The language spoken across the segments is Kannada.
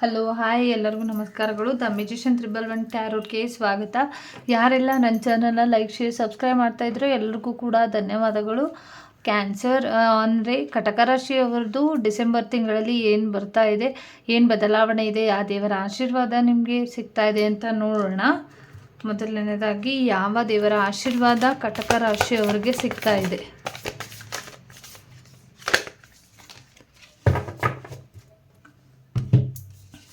ಹಲೋ, ಹಾಯ್ ಎಲ್ಲರಿಗೂ ನಮಸ್ಕಾರಗಳು. ದ ಮ್ಯೂಜಿಷಿಯನ್ ತ್ರಿಬಲ್ ಒನ್ ಟ್ಯಾರೋಟ್ಗೆ ಸ್ವಾಗತ. ಯಾರೆಲ್ಲ ನನ್ನ ಚಾನಲ್ನ ಲೈಕ್, ಶೇರ್, ಸಬ್ಸ್ಕ್ರೈಬ್ ಮಾಡ್ತಾ ಇದ್ರು ಎಲ್ಲರಿಗೂ ಕೂಡ ಧನ್ಯವಾದಗಳು. ಕ್ಯಾನ್ಸರ್ ಅಂದರೆ ಕಟಕ ರಾಶಿಯವರದ್ದು ಡಿಸೆಂಬರ್ ತಿಂಗಳಲ್ಲಿ ಏನು ಬರ್ತಾ ಇದೆ, ಏನು ಬದಲಾವಣೆ ಇದೆ, ಆ ದೇವರ ಆಶೀರ್ವಾದ ನಿಮಗೆ ಸಿಗ್ತಾ ಇದೆ ಅಂತ ನೋಡೋಣ. ಮೊದಲನೇದಾಗಿ, ಯಾವ ದೇವರ ಆಶೀರ್ವಾದ ಕಟಕ ರಾಶಿಯವರಿಗೆ ಸಿಗ್ತಾ ಇದೆ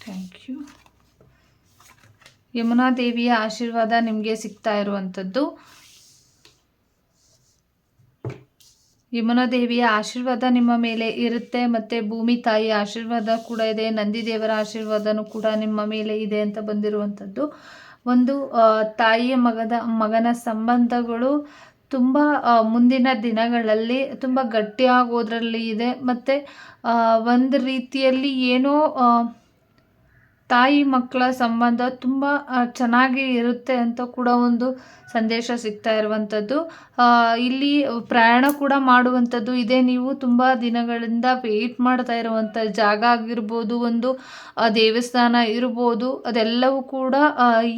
ಥ್ಯಾಂಕ್ ಯು ಯಮುನಾ ದೇವಿಯ ಆಶೀರ್ವಾದ ನಿಮಗೆ ಸಿಗ್ತಾ ಇರುವಂಥದ್ದು. ಯಮುನಾ ದೇವಿಯ ಆಶೀರ್ವಾದ ನಿಮ್ಮ ಮೇಲೆ ಇರುತ್ತೆ ಮತ್ತು ಭೂಮಿ ತಾಯಿಯ ಆಶೀರ್ವಾದ ಕೂಡ ಇದೆ, ನಂದಿ ದೇವರ ಆಶೀರ್ವಾದನೂ ಕೂಡ ನಿಮ್ಮ ಮೇಲೆ ಇದೆ ಅಂತ ಬಂದಿರುವಂಥದ್ದು. ಒಂದು ತಾಯಿಯ ಮಗದ, ಮಗನ ಸಂಬಂಧಗಳು ತುಂಬ ಮುಂದಿನ ದಿನಗಳಲ್ಲಿ ತುಂಬ ಗಟ್ಟಿಯಾಗೋದ್ರಲ್ಲಿ ಇದೆ ಮತ್ತು ಒಂದು ರೀತಿಯಲ್ಲಿ ಏನೋ ತಾಯಿ ಮಕ್ಕಳ ಸಂಬಂಧ ತುಂಬ ಚೆನ್ನಾಗಿ ಇರುತ್ತೆ ಅಂತ ಕೂಡ ಒಂದು ಸಂದೇಶ ಸಿಗ್ತಾ ಇರುವಂಥದ್ದು. ಇಲ್ಲಿ ಪ್ರಯಾಣ ಕೂಡ ಮಾಡುವಂಥದ್ದು ಇದೇ. ನೀವು ತುಂಬ ದಿನಗಳಿಂದ ವೆಯ್ಟ್ ಮಾಡ್ತಾ ಇರುವಂಥ ಜಾಗ ಆಗಿರ್ಬೋದು, ಒಂದು ದೇವಸ್ಥಾನ ಇರ್ಬೋದು, ಅದೆಲ್ಲವೂ ಕೂಡ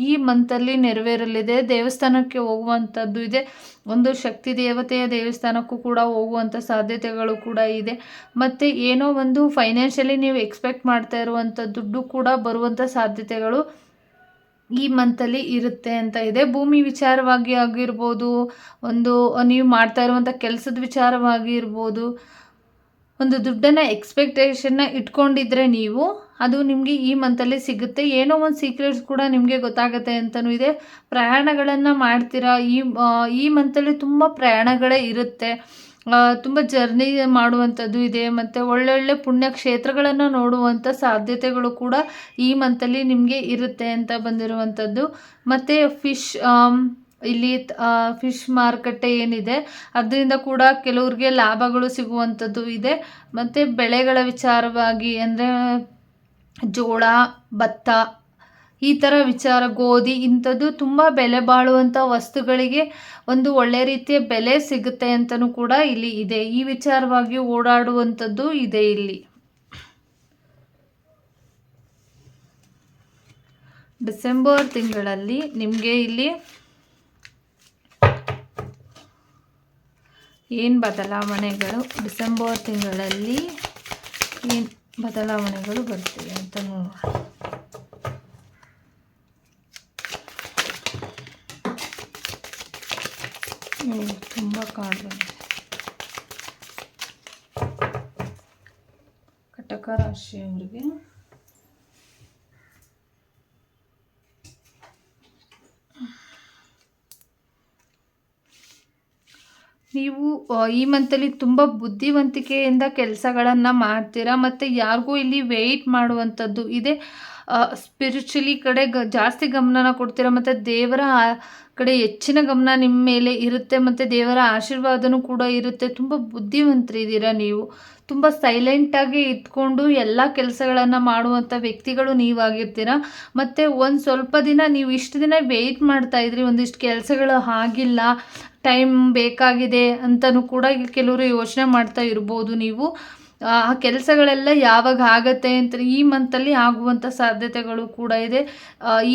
ಈ ಮಂತಲ್ಲಿ ನೆರವೇರಲಿದೆ. ದೇವಸ್ಥಾನಕ್ಕೆ ಹೋಗುವಂಥದ್ದು ಇದೆ. ಒಂದು ಶಕ್ತಿ ದೇವತೆಯ ದೇವಸ್ಥಾನಕ್ಕೂ ಕೂಡ ಹೋಗುವಂಥ ಸಾಧ್ಯತೆಗಳು ಕೂಡ ಇದೆ. ಮತ್ತು ಏನೋ ಒಂದು ಫೈನಾನ್ಷಿಯಲಿ ನೀವು ಎಕ್ಸ್ಪೆಕ್ಟ್ ಮಾಡ್ತಾ ಇರುವಂಥ ದುಡ್ಡು ಕೂಡ ಬರುವಂಥ ಸಾಧ್ಯತೆಗಳು ಈ ಮಂತಲ್ಲಿ ಇರುತ್ತೆ ಅಂತ ಇದೆ. ಭೂಮಿ ವಿಚಾರವಾಗಿ ಆಗಿರ್ಬೋದು, ಒಂದು ನೀವು ಮಾಡ್ತಾ ಇರುವಂಥ ಕೆಲಸದ ವಿಚಾರವಾಗಿ ಇರ್ಬೋದು ಒಂದು ದುಡ್ಡನ್ನು ಎಕ್ಸ್ಪೆಕ್ಟೇಷನ್ನ ಇಟ್ಕೊಂಡಿದ್ರೆ ನೀವು, ಅದು ನಿಮಗೆ ಈ ಮಂತಲ್ಲಿ ಸಿಗುತ್ತೆ. ಏನೋ ಒಂದು ಸೀಕ್ರೆಟ್ಸ್ ಕೂಡ ನಿಮಗೆ ಗೊತ್ತಾಗುತ್ತೆ ಅಂತಲೂ ಇದೆ. ಪ್ರಯಾಣಗಳನ್ನು ಮಾಡ್ತೀರಾ? ಈ ಈ ಮಂತಲ್ಲಿ ತುಂಬ ಪ್ರಯಾಣಗಳೇ ಇರುತ್ತೆ. ತುಂಬ ಜರ್ನಿ ಮಾಡುವಂಥದ್ದು ಇದೆ. ಮತ್ತು ಒಳ್ಳೊಳ್ಳೆ ಪುಣ್ಯಕ್ಷೇತ್ರಗಳನ್ನು ನೋಡುವಂಥ ಸಾಧ್ಯತೆಗಳು ಕೂಡ ಈ ಮಂತಲ್ಲಿ ನಿಮಗೆ ಇರುತ್ತೆ ಅಂತ ಬಂದಿರುವಂಥದ್ದು. ಮತ್ತು ಫಿಶ್ ಇಲ್ಲಿ ಫಿಶ್ ಮಾರುಕಟ್ಟೆ ಏನಿದೆ. ಅದರಿಂದ ಕೂಡ ಕೆಲವ್ರಿಗೆ ಲಾಭಗಳು ಸಿಗುವಂಥದ್ದು ಇದೆ. ಮತ್ತು ಬೆಳೆಗಳ ವಿಚಾರವಾಗಿ ಅಂದರೆ, ಜೋಳ, ಭತ್ತ, ಈ ಥರ ವಿಚಾರ, ಗೋಧಿ ಇಂಥದ್ದು ತುಂಬ ಬೆಲೆ ಬಾಳುವಂಥ ವಸ್ತುಗಳಿಗೆ ಒಂದು ಒಳ್ಳೆ ರೀತಿಯ ಬೆಲೆ ಸಿಗುತ್ತೆ ಅಂತಲೂ ಕೂಡ ಇಲ್ಲಿ ಇದೆ. ಈ ವಿಚಾರವಾಗಿ ಓಡಾಡುವಂಥದ್ದು ಇದೆ ಇಲ್ಲಿ. ಡಿಸೆಂಬರ್ ತಿಂಗಳಲ್ಲಿ ನಿಮಗೆ ಇಲ್ಲಿ ಏನು ಬದಲಾವಣೆಗಳು? ಡಿಸೆಂಬರ್ ತಿಂಗಳಲ್ಲಿ ಏನು ಬದಲಾವಣೆಗಳು ಬರ್ತವೆ ಅಂತ ನೋಡೋಣ. ತುಂಬ ಬಂದಿದೆ. ಕಟಕ ರಾಶಿಯವರಿಗೆ ನೀವು ಈ ಮಂತಲ್ಲಿ ತುಂಬ ಬುದ್ಧಿವಂತಿಕೆಯಿಂದ ಕೆಲಸಗಳನ್ನು ಮಾಡ್ತೀರಾ? ಮತ್ತು ಯಾರಿಗೂ ಇಲ್ಲಿ ವೆಯ್ಟ್ ಮಾಡುವಂಥದ್ದು ಇದೆ? ಸ್ಪಿರಿಚುಲಿ ಕಡೆ ಗ, ಜಾಸ್ತಿ ಗಮನನ ಕೊಡ್ತೀರ? ಮತ್ತು ದೇವರ ಕಡೆ ಹೆಚ್ಚಿನ ಗಮನ ನಿಮ್ಮ ಮೇಲೆ ಇರುತ್ತೆ, ಮತ್ತು ದೇವರ ಆಶೀರ್ವಾದನೂ ಕೂಡ ಇರುತ್ತೆ. ತುಂಬ ಬುದ್ಧಿವಂತರಿದ್ದೀರಾ ನೀವು? ತುಂಬ ಸೈಲೆಂಟಾಗಿ ಇದ್ಕೊಂಡು ಎಲ್ಲ ಕೆಲಸಗಳನ್ನು ಮಾಡುವಂಥ ವ್ಯಕ್ತಿಗಳು ನೀವಾಗಿರ್ತೀರ? ಮತ್ತು ಒಂದು ಸ್ವಲ್ಪ ದಿನ ನೀವು ಇಷ್ಟು ದಿನ ವೆಯ್ಟ್ ಮಾಡ್ತಾ ಇದ್ರಿ, ಒಂದಿಷ್ಟು ಕೆಲಸಗಳು ಆಗಿಲ್ಲ ಟೈಮ್ ಬೇಕಾಗಿದೆ ಅಂತಲೂ ಕೂಡ ಕೆಲವರು ಯೋಚನೆ ಮಾಡ್ತಾ ಇರ್ಬೋದು ನೀವು. ಆ ಕೆಲಸಗಳೆಲ್ಲ ಯಾವಾಗ ಆಗತ್ತೆ ಅಂತ ಈ ಮಂತಲ್ಲಿ ಆಗುವಂಥ ಸಾಧ್ಯತೆಗಳು ಕೂಡ ಇದೆ.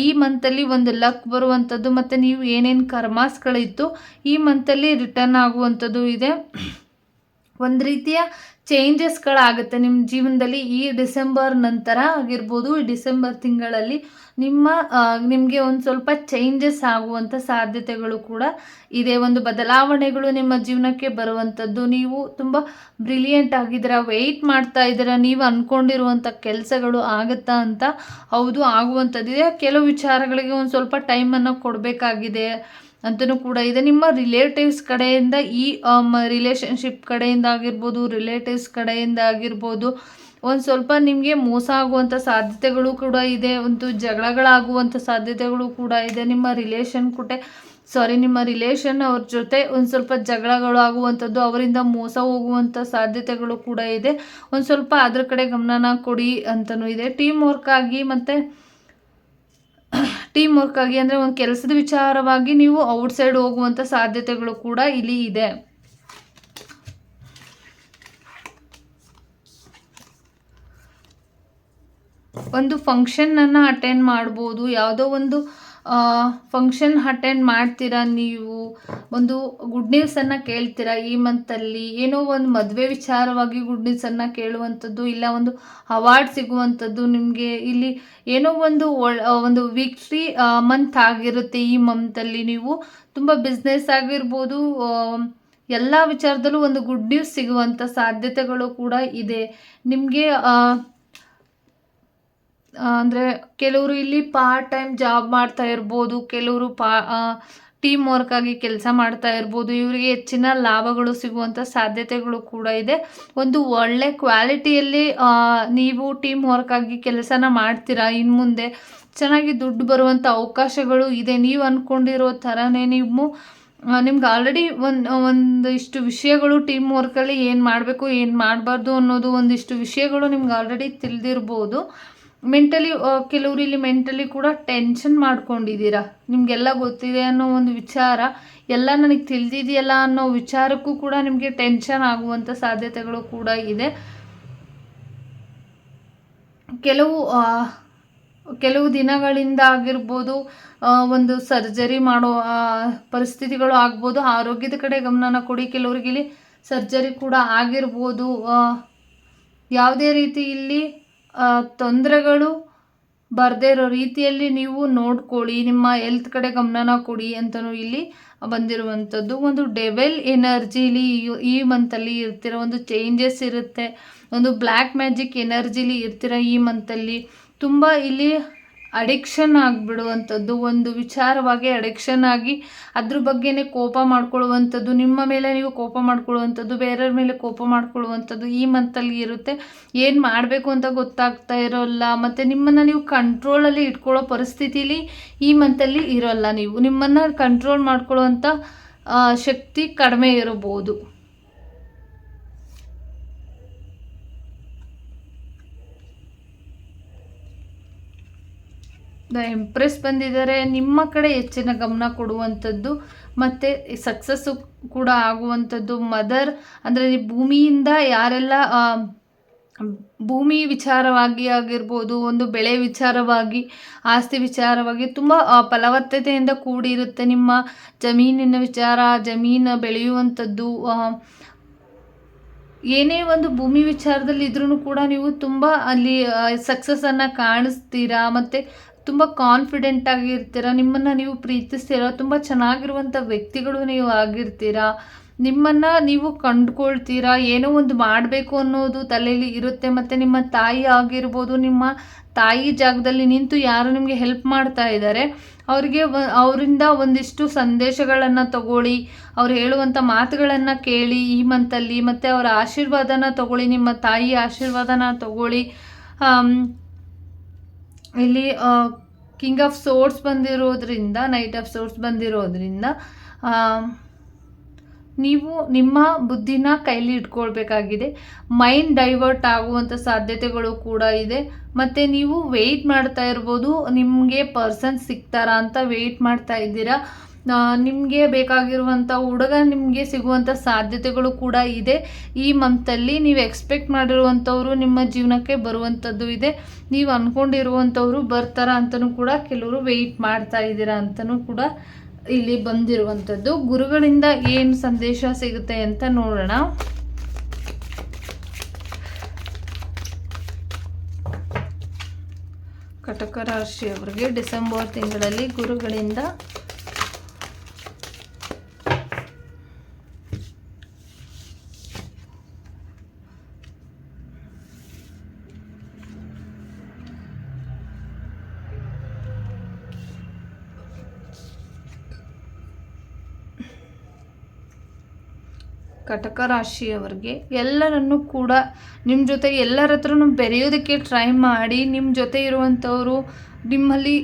ಈ ಮಂತಲ್ಲಿ ಒಂದು ಲಕ್ ಬರುವಂಥದ್ದು ಮತ್ತು ನೀವು ಏನೇನು ಕರ್ಮಾಸ್ಗಳಿತ್ತು ಈ ಮಂತಲ್ಲಿ ರಿಟರ್ನ್ ಆಗುವಂಥದ್ದು ಇದೆ. ಒಂದು ರೀತಿಯ ಚೇಂಜಸ್ಗಳಾಗುತ್ತೆ ನಿಮ್ಮ ಜೀವನದಲ್ಲಿ ಈ ಡಿಸೆಂಬರ್ ನಂತರ ಆಗಿರ್ಬೋದು, ಈ ಡಿಸೆಂಬರ್ ತಿಂಗಳಲ್ಲಿ ನಿಮ್ಮ ನಿಮಗೆ ಒಂದು ಸ್ವಲ್ಪ ಚೇಂಜಸ್ ಆಗುವಂಥ ಸಾಧ್ಯತೆಗಳು ಕೂಡ ಇದೆ. ಒಂದು ಬದಲಾವಣೆಗಳು ನಿಮ್ಮ ಜೀವನಕ್ಕೆ ಬರುವಂಥದ್ದು ನೀವು ತುಂಬ ಬ್ರಿಲಿಯಂಟ್ ಆಗಿದ್ದೀರ ವೆಯ್ಟ್ ಮಾಡ್ತಾ ಇದ್ದೀರ, ನೀವು ಅಂದ್ಕೊಂಡಿರುವಂಥ ಕೆಲಸಗಳು ಆಗುತ್ತಾ ಅಂತ. ಹೌದು ಆಗುವಂಥದ್ದಿದೆ ಕೆಲವು ವಿಚಾರಗಳಿಗೆ ಒಂದು ಸ್ವಲ್ಪ ಟೈಮನ್ನು ಕೊಡಬೇಕಾಗಿದೆ. ಅಂತಲೂ ಕೂಡ ಇದೆ. ನಿಮ್ಮ ರಿಲೇಟಿವ್ಸ್ ಕಡೆಯಿಂದ ಈ ರಿಲೇಷನ್ಶಿಪ್ ಕಡೆಯಿಂದ ಆಗಿರ್ಬೋದು ರಿಲೇಟಿವ್ಸ್ ಕಡೆಯಿಂದ ಆಗಿರ್ಬೋದು, ಒಂದು ಸ್ವಲ್ಪ ನಿಮಗೆ ಮೋಸ ಆಗುವಂಥ ಸಾಧ್ಯತೆಗಳು ಕೂಡ ಇದೆ. ಒಂದು ಜಗಳಗಳಾಗುವಂಥ ಸಾಧ್ಯತೆಗಳು ಕೂಡ ಇದೆ. ನಿಮ್ಮ ರಿಲೇಷನ್ ಕೂಡ ಸಾರಿ ನಿಮ್ಮ ರಿಲೇಷನ್ ಅವ್ರ ಜೊತೆ ಒಂದು ಸ್ವಲ್ಪ ಜಗಳಗಳು ಆಗುವಂಥದ್ದು, ಅವರಿಂದ ಮೋಸ ಹೋಗುವಂಥ ಸಾಧ್ಯತೆಗಳು ಕೂಡ ಇದೆ. ಒಂದು ಸ್ವಲ್ಪ ಅದ್ರ ಕಡೆ ಗಮನನ ಕೊಡಿ ಅಂತಲೂ ಇದೆ. ಟೀಮ್ ವರ್ಕ್ ಆಗಿ ಮತ್ತು ಟೀಮ್ ವರ್ಕ್ ಆಗಿ ಅಂದರೆ ಒಂದು ಕೆಲಸದ ವಿಚಾರವಾಗಿ ನೀವು ಔಟ್ಸೈಡ್ ಹೋಗುವಂಥ ಸಾಧ್ಯತೆಗಳು ಕೂಡ ಇಲ್ಲಿ ಇದೆ. ಒಂದು ಫಂಕ್ಷನನ್ನು ಅಟೆಂಡ್ ಮಾಡ್ಬೋದು. ಯಾವುದೋ ಒಂದು ಫಂಕ್ಷನ್ ಅಟೆಂಡ್ ಮಾಡ್ತೀರಾ ನೀವು? ಒಂದು ಗುಡ್ ನ್ಯೂಸನ್ನು ಕೇಳ್ತೀರಾ? ಈ ಮಂತಲ್ಲಿ ಏನೋ ಒಂದು ಮದುವೆ ವಿಚಾರವಾಗಿ ಗುಡ್ ನ್ಯೂಸನ್ನು ಕೇಳುವಂಥದ್ದು, ಇಲ್ಲ ಒಂದು ಅವಾರ್ಡ್ ಸಿಗುವಂಥದ್ದು ನಿಮಗೆ ಇಲ್ಲಿ ಏನೋ ಒಂದು ಒಂದು ವಿಕ್ಟ್ರಿ ಮಂತ್ ಆಗಿರುತ್ತೆ ಈ ಮಂತಲ್ಲಿ ನೀವು. ತುಂಬ ಬಿಸ್ನೆಸ್ ಆಗಿರ್ಬೋದು ಎಲ್ಲ ವಿಚಾರದಲ್ಲೂ ಒಂದು ಗುಡ್ ನ್ಯೂಸ್ ಸಿಗುವಂಥ ಸಾಧ್ಯತೆಗಳು ಕೂಡ ಇದೆ. ನಿಮಗೆ ಅಂದರೆ ಕೆಲವರು ಇಲ್ಲಿ ಪಾರ್ಟ್ ಟೈಮ್ ಜಾಬ್ ಮಾಡ್ತಾ ಇರ್ಬೋದು, ಕೆಲವರು ಪಾ ಟೀಮ್ ವರ್ಕ್ ಆಗಿ ಕೆಲಸ ಮಾಡ್ತಾ ಇರ್ಬೋದು. ಇವರಿಗೆ ಹೆಚ್ಚಿನ ಲಾಭಗಳು ಸಿಗುವಂಥ ಸಾಧ್ಯತೆಗಳು ಕೂಡ ಇದೆ. ಒಂದು ಒಳ್ಳೆ ಕ್ವಾಲಿಟಿಯಲ್ಲಿ ನೀವು ಟೀಮ್ ವರ್ಕ್ ಆಗಿ ಕೆಲಸನ ಮಾಡ್ತೀರಾ? ಇನ್ನು ಮುಂದೆ ಚೆನ್ನಾಗಿ ದುಡ್ಡು ಬರುವಂಥ ಅವಕಾಶಗಳು ಇದೆ. ನೀವು ಅಂದ್ಕೊಂಡಿರೋ ಥರನೇ ನೀವು ನಿಮ್ಗೆ ಆಲ್ರೆಡಿ ಒಂದು, ಒಂದಿಷ್ಟು ವಿಷಯಗಳು ಟೀಮ್ ವರ್ಕಲ್ಲಿ ಏನು ಮಾಡಬೇಕು, ಏನು ಮಾಡಬಾರ್ದು ಅನ್ನೋದು ಒಂದಿಷ್ಟು ವಿಷಯಗಳು ನಿಮ್ಗೆ ಆಲ್ರೆಡಿ ತಿಳಿದಿರ್ಬೋದು. ಮೆಂಟಲಿ ಕೆಲವರು ಇಲ್ಲಿ ಮೆಂಟಲಿ ಕೂಡ ಟೆನ್ಷನ್ ಮಾಡ್ಕೊಂಡಿದ್ದೀರಾ? ನಿಮಗೆಲ್ಲ ಗೊತ್ತಿದೆ ಅನ್ನೋ ಒಂದು ವಿಚಾರ. ಎಲ್ಲ ನನಗೆ ತಿಳಿದಿದೆಯಲ್ಲ ಅನ್ನೋ ವಿಚಾರಕ್ಕೂ ಕೂಡ ನಿಮಗೆ ಟೆನ್ಷನ್ ಆಗುವಂಥ ಸಾಧ್ಯತೆಗಳು ಕೂಡ ಇದೆ. ಕೆಲವು ಕೆಲವು ದಿನಗಳಿಂದ ಆಗಿರ್ಬೋದು ಒಂದು ಸರ್ಜರಿ ಮಾಡೋ ಪರಿಸ್ಥಿತಿಗಳು ಆಗ್ಬೋದು, ಆರೋಗ್ಯದ ಕಡೆ ಗಮನನ ಕೊಡಿ. ಕೆಲವರಿಗೆ ಇಲ್ಲಿ ಸರ್ಜರಿ ಕೂಡ ಆಗಿರ್ಬೋದು ಯಾವುದೇ ರೀತಿ ಇಲ್ಲಿ ತೊಂದರೆಗಳು ಬರದೇ ಇರೋ ರೀತಿಯಲ್ಲಿ ನೀವು ನೋಡ್ಕೊಳ್ಳಿ, ನಿಮ್ಮ ಹೆಲ್ತ್ ಕಡೆ ಗಮನನ ಕೊಡಿ ಅಂತಲೂ ಇಲ್ಲಿ ಬಂದಿರುವಂಥದ್ದು. ಒಂದು ಡೆವೆಲ್ ಎನರ್ಜಿಲಿ ಈ ಮಂತಲ್ಲಿ ಇರ್ತಿರೋ, ಒಂದು ಚೇಂಜಸ್ ಇರುತ್ತೆ. ಒಂದು ಬ್ಲ್ಯಾಕ್ ಮ್ಯಾಜಿಕ್ ಎನರ್ಜಿಲಿ ಇರ್ತಿರೋ ಈ ಮಂತಲ್ಲಿ ತುಂಬ ಇಲ್ಲಿ ಅಡಿಕ್ಷನ್ ಆಗಿಬಿಡುವಂಥದ್ದು, ಒಂದು ವಿಚಾರವಾಗಿ ಅಡಿಕ್ಷನ್ ಆಗಿ ಅದ್ರ ಬಗ್ಗೆನೇ ಕೋಪ ಮಾಡ್ಕೊಳ್ಳುವಂಥದ್ದು, ನಿಮ್ಮ ಮೇಲೆ ನೀವು ಕೋಪ ಮಾಡ್ಕೊಳ್ಳುವಂಥದ್ದು, ಬೇರೆಯವ್ರ ಮೇಲೆ ಕೋಪ ಮಾಡ್ಕೊಳ್ಳುವಂಥದ್ದು ಈ ಮಂತಲ್ಲಿ ಇರುತ್ತೆ. ಏನು ಮಾಡಬೇಕು ಅಂತ ಗೊತ್ತಾಗ್ತಾ ಇರೋಲ್ಲ, ಮತ್ತು ನಿಮ್ಮನ್ನು ನೀವು ಕಂಟ್ರೋಲಲ್ಲಿ ಇಟ್ಕೊಳ್ಳೋ ಪರಿಸ್ಥಿತಿಲಿ ಈ ಮಂತಲ್ಲಿ ಇರೋಲ್ಲ ನೀವು. ನಿಮ್ಮನ್ನು ಕಂಟ್ರೋಲ್ ಮಾಡ್ಕೊಳ್ಳುವಂಥ ಶಕ್ತಿ ಕಡಿಮೆ ಇರಬಹುದು. ದ ಎಂಪ್ರೆಸ್ ಬಂದಿದ್ದಾರೆ. ನಿಮ್ಮ ಕಡೆ ಹೆಚ್ಚಿನ ಗಮನ ಕೊಡುವಂಥದ್ದು ಮತ್ತು ಸಕ್ಸಸ್ಸು ಕೂಡ ಆಗುವಂಥದ್ದು ಮದರ್ ಅಂದರೆ ಭೂಮಿಯಿಂದ ಯಾರೆಲ್ಲ ಭೂಮಿ ವಿಚಾರವಾಗಿ ಆಗಿರ್ಬೋದು, ಒಂದು ಬೆಳೆ ವಿಚಾರವಾಗಿ, ಆಸ್ತಿ ವಿಚಾರವಾಗಿ ತುಂಬ ಫಲವತ್ತತೆಯಿಂದ ಕೂಡಿರುತ್ತೆ ನಿಮ್ಮ ಜಮೀನಿನ ವಿಚಾರ, ಜಮೀನು ಬೆಳೆಯುವಂಥದ್ದು ಏನೇ ಒಂದು ಭೂಮಿ ವಿಚಾರದಲ್ಲಿ ಇದ್ರೂ ಕೂಡ ನೀವು ತುಂಬ ಅಲ್ಲಿ ಸಕ್ಸಸ್ಸನ್ನು ಕಾಣಿಸ್ತೀರಾ? ಮತ್ತು ತುಂಬ ಕಾನ್ಫಿಡೆಂಟ್ ಆಗಿರ್ತೀರ? ನಿಮ್ಮನ್ನು ನೀವು ಪ್ರೀತಿಸ್ತೀರ? ತುಂಬ ಚೆನ್ನಾಗಿರುವಂಥ ವ್ಯಕ್ತಿಗಳು ನೀವು ಆಗಿರ್ತೀರ? ನಿಮ್ಮನ್ನು ನೀವು ಕಂಡುಕೊಳ್ತೀರಾ? ಏನೋ ಒಂದು ಮಾಡಬೇಕು ಅನ್ನೋದು ತಲೆಯಲ್ಲಿ ಇರುತ್ತೆ. ಮತ್ತು ನಿಮ್ಮ ತಾಯಿ ಆಗಿರ್ಬೋದು, ನಿಮ್ಮ ತಾಯಿ ಜಾಗದಲ್ಲಿ ನಿಂತು ಯಾರು ನಿಮಗೆ ಹೆಲ್ಪ್ ಮಾಡ್ತಾ ಇದ್ದಾರೆ ಅವರಿಗೆ ಅವರಿಂದ ಒಂದಿಷ್ಟು ಸಂದೇಶಗಳನ್ನು ತಗೊಳ್ಳಿ, ಅವ್ರು ಹೇಳುವಂಥ ಮಾತುಗಳನ್ನು ಕೇಳಿ ಈ ಮಂತಲ್ಲಿ ಮತ್ತು ಅವರ ಆಶೀರ್ವಾದನ ತಗೊಳ್ಳಿ, ನಿಮ್ಮ ತಾಯಿ ಆಶೀರ್ವಾದನ ತಗೊಳ್ಳಿ. ಇಲ್ಲಿ ಕಿಂಗ್ ಆಫ್ ಸೋರ್ಸ್ ಬಂದಿರೋದ್ರಿಂದ ನೈಟ್ ಆಫ್ ಸೋರ್ಸ್ ಬಂದಿರೋದ್ರಿಂದ ನೀವು ನಿಮ್ಮ ಬುದ್ಧಿನ ಕೈಲಿ ಇಟ್ಕೊಳ್ಬೇಕಾಗಿದೆ. ಮೈಂಡ್ ಡೈವರ್ಟ್ ಆಗುವಂಥ ಸಾಧ್ಯತೆಗಳು ಕೂಡ ಇದೆ. ಮತ್ತು ನೀವು ವೆಯ್ಟ್ ಮಾಡ್ತಾ ಇರ್ಬೋದು. ನಿಮಗೆ ಪರ್ಸನ್ ಸಿಗ್ತಾರಾ ಅಂತ ವೆಯ್ಟ್ ಮಾಡ್ತಾ ಇದ್ದೀರಾ. ನಿಮಗೆ ಬೇಕಾಗಿರುವಂಥ ಹುಡುಗ ನಿಮಗೆ ಸಿಗುವಂಥ ಸಾಧ್ಯತೆಗಳು ಕೂಡ ಇದೆ. ಈ ಮಂತಲ್ಲಿ ನೀವು ಎಕ್ಸ್ಪೆಕ್ಟ್ ಮಾಡಿರುವಂಥವ್ರು ನಿಮ್ಮ ಜೀವನಕ್ಕೆ ಬರುವಂಥದ್ದು ಇದೆ. ನೀವು ಅಂದ್ಕೊಂಡಿರುವಂಥವ್ರು ಬರ್ತಾರ ಅಂತಲೂ ಕೂಡ ಕೆಲವರು ವೆಯ್ಟ್ ಮಾಡ್ತಾ ಇದ್ದೀರಾ ಅಂತಲೂ ಕೂಡ ಇಲ್ಲಿ ಬಂದಿರುವಂಥದ್ದು. ಗುರುಗಳಿಂದ ಏನು ಸಂದೇಶ ಸಿಗುತ್ತೆ ಅಂತ ನೋಡೋಣ. ಕಟಕ ರಾಶಿಯವರಿಗೆ ಡಿಸೆಂಬರ್ ತಿಂಗಳಲ್ಲಿ ಗುರುಗಳಿಂದ ಕಟಕ ರಾಶಿಯವರಿಗೆ ಎಲ್ಲರನ್ನು ಕೂಡ ನಿಮ್ಮ ಜೊತೆ ಎಲ್ಲರ ಹತ್ರನು ಬೆರೆಯೋದಕ್ಕೆ ಟ್ರೈ ಮಾಡಿ ನಿಮ್ಮ ಜೊತೆ ಇರುವಂಥವರು ನಿಮ್ಮಲ್ಲಿ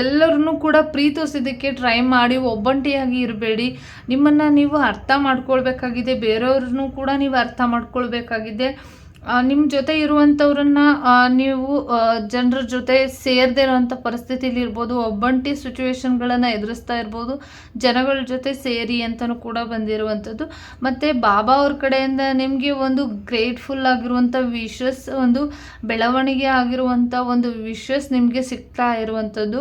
ಎಲ್ಲರನ್ನೂ ಕೂಡ ಪ್ರೀತಿಸೋದಕ್ಕೆ ಟ್ರೈ ಮಾಡಿ, ಒಬ್ಬಂಟಿಯಾಗಿ ಇರಬೇಡಿ. ನಿಮ್ಮನ್ನು ನೀವು ಅರ್ಥ ಮಾಡ್ಕೊಳ್ಬೇಕಾಗಿದೆ, ಬೇರೆಯವ್ರನ್ನೂ ಕೂಡ ನೀವು ಅರ್ಥ ಮಾಡ್ಕೊಳ್ಬೇಕಾಗಿದೆ. ನಿಮ್ಮ ಜೊತೆ ಇರುವಂಥವ್ರನ್ನ ನೀವು ಜನರ ಜೊತೆ ಸೇರದೇ ಇರುವಂಥ ಪರಿಸ್ಥಿತಿಲಿ ಇರ್ಬೋದು, ಒಬ್ಬಂಟಿ ಸಿಚುವೇಶನ್ಗಳನ್ನು ಎದುರಿಸ್ತಾ ಇರ್ಬೋದು, ಜನಗಳ ಜೊತೆ ಸೇರಿ ಅಂತಲೂ ಕೂಡ ಬಂದಿರುವಂಥದ್ದು ಮತ್ತು ಬಾಬಾ ಅವ್ರ ಕಡೆಯಿಂದ ನಿಮಗೆ ಒಂದು ಗ್ರೇಟ್ಫುಲ್ ಆಗಿರುವಂಥ ವಿಶಸ್ ಒಂದು ಬೆಳವಣಿಗೆ ಆಗಿರುವಂಥ ಒಂದು ವಿಶಸ್ ನಿಮಗೆ ಸಿಗ್ತಾ ಇರುವಂಥದ್ದು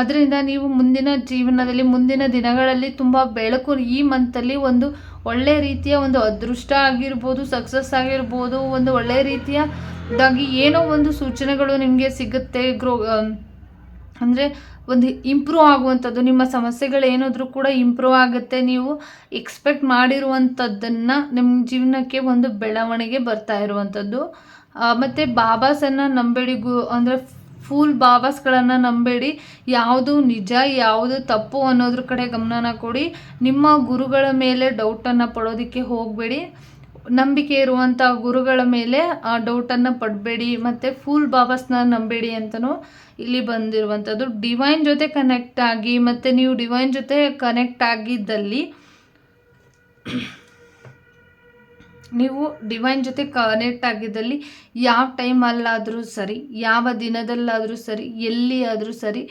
ಅದರಿಂದ ನೀವು ಮುಂದಿನ ಜೀವನದಲ್ಲಿ, ಮುಂದಿನ ದಿನಗಳಲ್ಲಿ ತುಂಬ ಬೆಳಕು ಈ ಮಂತಲ್ಲಿ ಒಂದು ಒಳ್ಳೆ ರೀತಿಯ ಒಂದು ಅದೃಷ್ಟ ಆಗಿರ್ಬೋದು ಸಕ್ಸಸ್ ಆಗಿರ್ಬೋದು, ಒಂದು ಒಳ್ಳೆ ರೀತಿಯದಾಗಿ ಏನೋ ಒಂದು ಸೂಚನೆಗಳು ನಿಮಗೆ ಸಿಗುತ್ತೆ. ಗ್ರೋ ಅಂದರೆ ಒಂದು ಇಂಪ್ರೂವ್ ಆಗುವಂಥದ್ದು, ನಿಮ್ಮ ಸಮಸ್ಯೆಗಳು ಏನಾದರೂ ಕೂಡ ಇಂಪ್ರೂವ್ ಆಗುತ್ತೆ. ನೀವು ಎಕ್ಸ್ಪೆಕ್ಟ್ ಮಾಡಿರುವಂಥದ್ದನ್ನು ನಿಮ್ಮ ಜೀವನಕ್ಕೆ ಒಂದು ಬೆಳವಣಿಗೆ ಬರ್ತಾ ಇರುವಂಥದ್ದು. ಮತ್ತು ಬಾಬಾಸನ್ನು ನಂಬೇಡಿ ಗು ಅಂದರೆ ಫೂಲ್ ಭಾವಸ್ಗಳನ್ನು ನಂಬೇಡಿ. ಯಾವುದು ನಿಜ, ಯಾವುದು ತಪ್ಪು ಅನ್ನೋದ್ರ ಕಡೆ ಗಮನನ ಕೊಡಿ. ನಿಮ್ಮ ಗುರುಗಳ ಮೇಲೆ ಡೌಟನ್ನು ಪಡೋದಕ್ಕೆ ಹೋಗಬೇಡಿ. ನಂಬಿಕೆ ಇರುವಂಥ ಗುರುಗಳ ಮೇಲೆ, ಆ ಡೌಟನ್ನು ಪಡಬೇಡಿ. ಮತ್ತು ಫುಲ್ ಬಾಬಸ್ನ ನಂಬೇಡಿ ಅಂತಲೂ ಇಲ್ಲಿ ಬಂದಿರುವಂಥದ್ದು. ಡಿವೈನ್ ಜೊತೆ ಕನೆಕ್ಟ್ ಆಗಿ, ಮತ್ತು ನೀವು ಡಿವೈನ್ ಜೊತೆ ಕನೆಕ್ಟ್ ಆಗಿದ್ದಲ್ಲಿ ನೀವು ಡಿವೈನ್ ಜೊತೆ ಕನೆಕ್ಟ್ ಆಗಿದ್ದಲ್ಲಿ ಯಾವ ಟೈಮಲ್ಲಾದರೂ ಸರಿ ಯಾವ ದಿನದಲ್ಲಾದರೂ ಸರಿ ಎಲ್ಲಿಯಾದರೂ ಸರಿ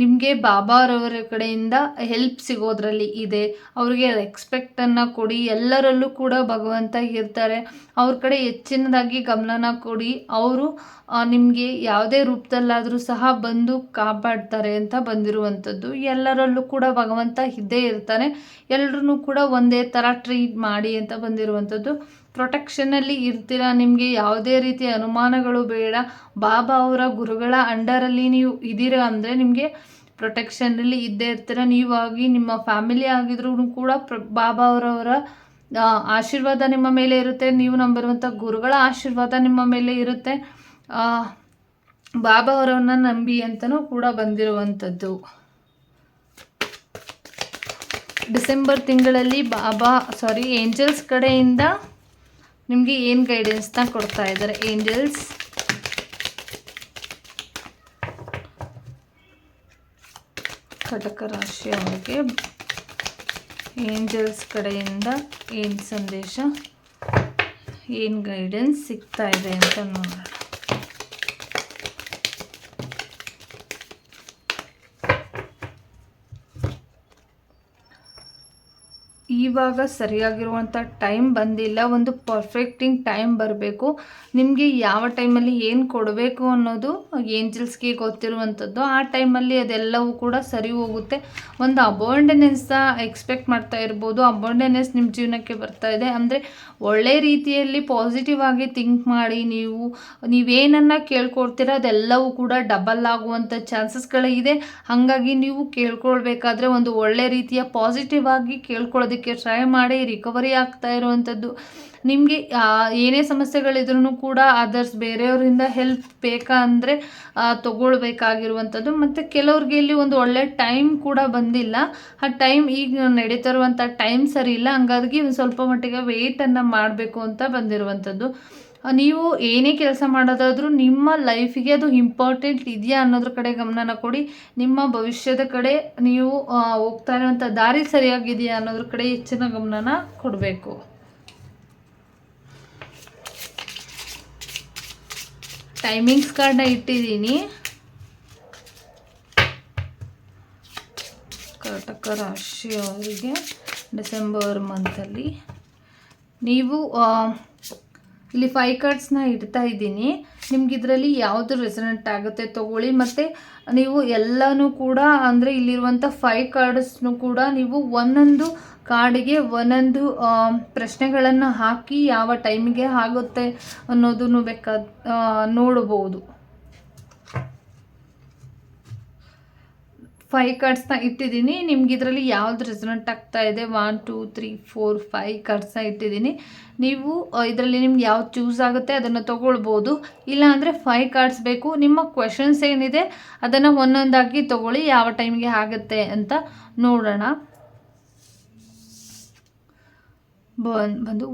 ನಿಮಗೆ ಬಾಬಾರವರ ಕಡೆಯಿಂದ ಹೆಲ್ಪ್ ಸಿಗೋದ್ರಲ್ಲಿ ಇದೆ. ಅವರಿಗೆ ರೆಸ್ಪೆಕ್ಟನ್ನು ಕೊಡಿ. ಎಲ್ಲರಲ್ಲೂ ಕೂಡ ಭಗವಂತ ಇರ್ತಾರೆ. ಅವ್ರ ಕಡೆ ಹೆಚ್ಚಿನದಾಗಿ ಗಮನನ ಕೊಡಿ. ಅವರು ನಿಮಗೆ ಯಾವುದೇ ರೂಪದಲ್ಲಾದರೂ ಸಹ ಬಂದು ಕಾಪಾಡ್ತಾರೆ ಅಂತ ಬಂದಿರುವಂಥದ್ದು. ಎಲ್ಲರಲ್ಲೂ ಕೂಡ ಭಗವಂತ ಇದ್ದೇ ಇರ್ತಾನೆ. ಎಲ್ಲರೂ ಕೂಡ ಒಂದೇ ಥರ ಟ್ರೀಟ್ ಮಾಡಿ ಅಂತ ಬಂದಿರುವಂಥದ್ದು. ಪ್ರೊಟೆಕ್ಷನಲ್ಲಿ ಇರ್ತೀರ? ನಿಮಗೆ ಯಾವುದೇ ರೀತಿಯ ಅನುಮಾನಗಳು ಬೇಡ. ಬಾಬಾ ಅವರ ಗುರುಗಳ ಅಂಡರಲ್ಲಿ ನೀವು ಇದ್ದೀರ ಅಂದರೆ ನಿಮಗೆ ಪ್ರೊಟೆಕ್ಷನಲ್ಲಿ ಇದ್ದೇ ಇರ್ತೀರ? ನೀವಾಗಿ ನಿಮ್ಮ ಫ್ಯಾಮಿಲಿ ಆಗಿದ್ರೂ ಕೂಡ ಪ್ರ, ಬಾಬಾ ಅವರವರ ಆಶೀರ್ವಾದ ನಿಮ್ಮ ಮೇಲೆ ಇರುತ್ತೆ. ನೀವು ನಂಬಿರುವಂಥ ಗುರುಗಳ ಆಶೀರ್ವಾದ ನಿಮ್ಮ ಮೇಲೆ ಇರುತ್ತೆ. ಬಾಬಾ ಅವರವನ್ನ ನಂಬಿ ಅಂತಲೂ ಕೂಡ ಬಂದಿರುವಂಥದ್ದು. ಡಿಸೆಂಬರ್ ತಿಂಗಳಲ್ಲಿ ಬಾಬಾ ಸಾರಿ ಏಂಜಲ್ಸ್ ಕಡೆಯಿಂದ ನಿಮಗೆ ಏನು ಗೈಡೆನ್ಸ್ನ ಕೊಡ್ತಾ ಇದ್ದಾರೆ? ಏಂಜಲ್ಸ್ ಕಟಕ ರಾಶಿಯವರಿಗೆ ಏಂಜಲ್ಸ್ ಕಡೆಯಿಂದ ಏನು ಸಂದೇಶ? ಏನು ಗೈಡೆನ್ಸ್ ಸಿಗ್ತಾ ಇದೆ ಅಂತ ನೋಡೋಣ. ಇವಾಗ ಸರಿಯಾಗಿರುವಂಥ ಟೈಮ್ ಬಂದಿಲ್ಲ. ಒಂದು ಪರ್ಫೆಕ್ಟಿಂಗ್ ಟೈಮ್ ಬರಬೇಕು. ನಿಮಗೆ ಯಾವ ಟೈಮಲ್ಲಿ ಏನು ಕೊಡಬೇಕು ಅನ್ನೋದು ಏಂಜಲ್ಸ್ಗೆ ಗೊತ್ತಿರುವಂಥದ್ದು ಆ ಟೈಮಲ್ಲಿ ಅದೆಲ್ಲವೂ ಕೂಡ ಸರಿ ಹೋಗುತ್ತೆ. ಒಂದು ಅಬೋಂಡೆನೆನ್ಸ್ನ ಎಕ್ಸ್ಪೆಕ್ಟ್ ಮಾಡ್ತಾ ಇರ್ಬೋದು. ಅಬಾಂಡೆನೆನ್ಸ್ ನಿಮ್ಮ ಜೀವನಕ್ಕೆ ಬರ್ತಾ ಇದೆ. ಅಂದರೆ ಒಳ್ಳೆ ರೀತಿಯಲ್ಲಿ ಪಾಸಿಟಿವ್ ಆಗಿ ಥಿಂಕ್ ಮಾಡಿ ನೀವು, ನೀವೇನನ್ನು ಕೇಳ್ಕೊಡ್ತೀರ ಅದೆಲ್ಲವೂ ಕೂಡ ಡಬಲ್ ಆಗುವಂಥ ಚಾನ್ಸಸ್ಗಳಿದೆ ಹಾಗಾಗಿ ನೀವು ಕೇಳ್ಕೊಳ್ಬೇಕಾದ್ರೆ ಒಂದು ಒಳ್ಳೆ ರೀತಿಯ ಪಾಸಿಟಿವ್ ಆಗಿ ಕೇಳ್ಕೊಳ್ಳೋದಕ್ಕೆ ಟ್ರೈ ಮಾಡಿ ರಿಕವರಿ ಆಗ್ತಾ ಇರುವಂಥದ್ದು ನಿಮಗೆ ಏನೇ ಸಮಸ್ಯೆಗಳಿದ್ರೂ ಕೂಡ ಅದರ್ಸ್ ಬೇರೆಯವರಿಂದ ಹೆಲ್ಪ್ ಬೇಕಾ ಅಂದರೆ ತಗೊಳ್ಬೇಕಾಗಿರುವಂಥದ್ದು ಮತ್ತು ಕೆಲವ್ರಿಗೆ ಇಲ್ಲಿ ಒಂದು ಒಳ್ಳೆ ಟೈಮ್ ಕೂಡ ಬಂದಿಲ್ಲ. ಆ ಟೈಮ್ ಈಗ ನಡೀತಾ ಇರುವಂಥ ಟೈಮ್ ಸರಿ ಇಲ್ಲ. ಹಂಗಾಗಿ ಒಂದು ಸ್ವಲ್ಪ ಮಟ್ಟಿಗೆ ವೆಯ್ಟನ್ನು ಮಾಡಬೇಕು ಅಂತ ಬಂದಿರುವಂಥದ್ದು ನೀವು ಏನೇ ಕೆಲಸ ಮಾಡೋದಾದರೂ ನಿಮ್ಮ ಲೈಫಿಗೆ ಅದು ಇಂಪಾರ್ಟೆಂಟ್ ಇದೆಯಾ ಅನ್ನೋದ್ರ ಕಡೆ ಗಮನನ ಕೊಡಿ. ನಿಮ್ಮ ಭವಿಷ್ಯದ ಕಡೆ ನೀವು ಹೋಗ್ತಾ ಇರುವಂಥ ದಾರಿ ಸರಿಯಾಗಿದೆಯಾ ಅನ್ನೋದ್ರ ಕಡೆ ಹೆಚ್ಚಿನ ಗಮನನ ಕೊಡಬೇಕು. ಟೈಮಿಂಗ್ಸ್ ಕಾರ್ಡ್ನ ಇಟ್ಟಿದ್ದೀನಿ. ಕರ್ನಾಟಕ ರಾಶಿಯವರಿಗೆ ಡಿಸೆಂಬರ್ ಮಂತಲ್ಲಿ ನೀವು ಇಲ್ಲಿ ಫೈ ಕಾರ್ಡ್ಸ್ನ ಇಡ್ತಾ ಇದ್ದೀನಿ. ನಿಮ್ಗೆ ಇದರಲ್ಲಿ ಯಾವುದು ರೆಸನೆಂಟ್ ಆಗುತ್ತೆ ತೊಗೊಳ್ಳಿ. ಮತ್ತು ನೀವು ಎಲ್ಲನೂ ಕೂಡ ಅಂದರೆ ಇಲ್ಲಿರುವಂಥ ಫೈ ಕಾರ್ಡ್ಸ್ನು ಕೂಡ ನೀವು ಒಂದೊಂದು ಕಾರ್ಡಿಗೆ ಒಂದೊಂದು ಪ್ರಶ್ನೆಗಳನ್ನು ಹಾಕಿ ಯಾವ ಟೈಮಿಗೆ ಆಗುತ್ತೆ ಅನ್ನೋದನ್ನು ಬೇಕಾದ ನೋಡ್ಬೋದು ಫೈ ಕಾರ್ಡ್ಸ್ನ ಇಟ್ಟಿದ್ದೀನಿ. ನಿಮ್ಗೆ ಇದರಲ್ಲಿ ಯಾವ್ದು ರೆಸನೆಂಟ್ ಆಗ್ತಾ ಇದೆ? One two three four five ಕಾರ್ಡ್ಸ್ನ ಇಟ್ಟಿದ್ದೀನಿ. ನೀವು ಇದರಲ್ಲಿ ನಿಮ್ಗೆ ಯಾವ್ದು ಚೂಸ್ ಆಗುತ್ತೆ ಅದನ್ನು ತೊಗೊಳ್ಬೋದು. ಇಲ್ಲಾಂದರೆ ಫೈ ಕಾರ್ಡ್ಸ್ ಬೇಕು. ನಿಮ್ಮ ಕ್ವೆಶನ್ಸ್ ಏನಿದೆ ಅದನ್ನು ಒಂದೊಂದಾಗಿ ತೊಗೊಳ್ಳಿ. ಯಾವ ಟೈಮ್ಗೆ ಆಗುತ್ತೆ ಅಂತ ನೋಡೋಣ. ಬಂದು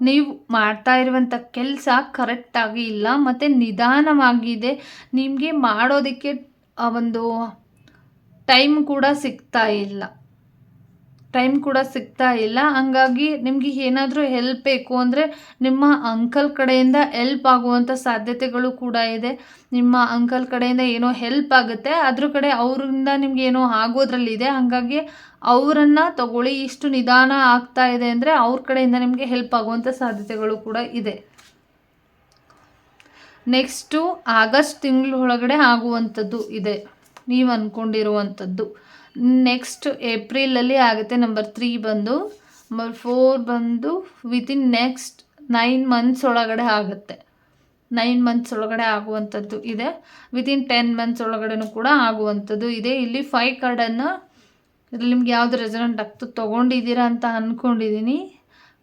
ನೀವು ಮಾಡ್ತಾ ಇರುವಂಥ ಕೆಲಸ ಕರೆಕ್ಟಾಗಿ ಇಲ್ಲ, ಮತ್ತು ನಿಧಾನವಾಗಿದೆ, ನಿಮಗೆ ಮಾಡೋದಕ್ಕೆ ಒಂದು ಟೈಮ್ ಕೂಡ ಸಿಗ್ತಾ ಇಲ್ಲ. ಟೈಮ್ ಕೂಡ ಸಿಗ್ತಾ ಇಲ್ಲ. ಹಂಗಾಗಿ ನಿಮಗೆ ಏನಾದರೂ ಹೆಲ್ಪ್ ಬೇಕು ಅಂದರೆ ನಿಮ್ಮ ಅಂಕಲ್ ಕಡೆಯಿಂದ ಹೆಲ್ಪ್ ಆಗುವಂಥ ಸಾಧ್ಯತೆಗಳು ಕೂಡ ಇದೆ. ನಿಮ್ಮ ಅಂಕಲ್ ಕಡೆಯಿಂದ ಏನೋ ಹೆಲ್ಪ್ ಆಗುತ್ತೆ. ಅದ್ರ ಕಡೆ ಅವರಿಂದ ನಿಮ್ಗೆ ಏನೋ ಆಗೋದ್ರಲ್ಲಿದೆ ಹಾಗಾಗಿ ಅವರನ್ನು ತಗೊಳ್ಳಿ. ಇಷ್ಟು ನಿಧಾನ ಆಗ್ತಾ ಇದೆ ಅಂದರೆ ಅವ್ರ ಕಡೆಯಿಂದ ನಿಮಗೆ ಹೆಲ್ಪ್ ಆಗುವಂಥ ಸಾಧ್ಯತೆಗಳು ಕೂಡ ಇದೆ. ನೆಕ್ಸ್ಟು ಆಗಸ್ಟ್ ತಿಂಗಳ ಒಳಗಡೆ ಆಗುವಂಥದ್ದು ಇದೆ. ನೀವು ಅಂದ್ಕೊಂಡಿರುವಂಥದ್ದು ನೆಕ್ಸ್ಟ್ ಏಪ್ರಿಲಲ್ಲಿ ಆಗುತ್ತೆ ನಂಬರ್ ತ್ರೀ ಬಂದು. ನಂಬರ್ ಫೋರ್ ಬಂದು ವಿತಿನ್ ನೆಕ್ಸ್ಟ್ ನೈನ್ ಮಂತ್ಸ್ ಒಳಗಡೆ ಆಗುತ್ತೆ. ನೈನ್ ಮಂತ್ಸ್ ಒಳಗಡೆ ಆಗುವಂಥದ್ದು ಇದೆ. ವಿತಿನ್ ಟೆನ್ ಮಂತ್ಸ್ ಒಳಗಡೆನೂ ಕೂಡ ಆಗುವಂಥದ್ದು ಇದೆ. ಇಲ್ಲಿ ಫೈ ಕಾರ್ಡನ್ನು ಇದ್ರಲ್ಲಿ ನಿಮ್ಗೆ ಯಾವುದು ರೆಸನೆಂಟ್ ಆಗ್ತದೆ ತೊಗೊಂಡಿದ್ದೀರಾ ಅಂತ ಅಂದ್ಕೊಂಡಿದ್ದೀನಿ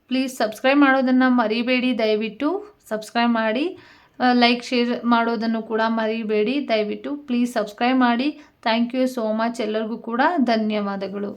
ಪ್ಲೀಸ್ ಸಬ್ಸ್ಕ್ರೈಬ್ ಮಾಡೋದನ್ನು ಮರಿಬೇಡಿ. ದಯವಿಟ್ಟು ಸಬ್ಸ್ಕ್ರೈಬ್ ಮಾಡಿ ಲೈಕ್ ಶೇರ್ ಮಾಡೋದನ್ನು ಕೂಡ ಮರಿಬೇಡಿ. ದಯವಿಟ್ಟು ಪ್ಲೀಸ್ ಸಬ್ಸ್ಕ್ರೈಬ್ ಮಾಡಿ. ಥ್ಯಾಂಕ್ ಯು ಸೋ ಮಚ್ ಎಲ್ಲರಿಗೂ ಕೂಡ ಧನ್ಯವಾದಗಳು.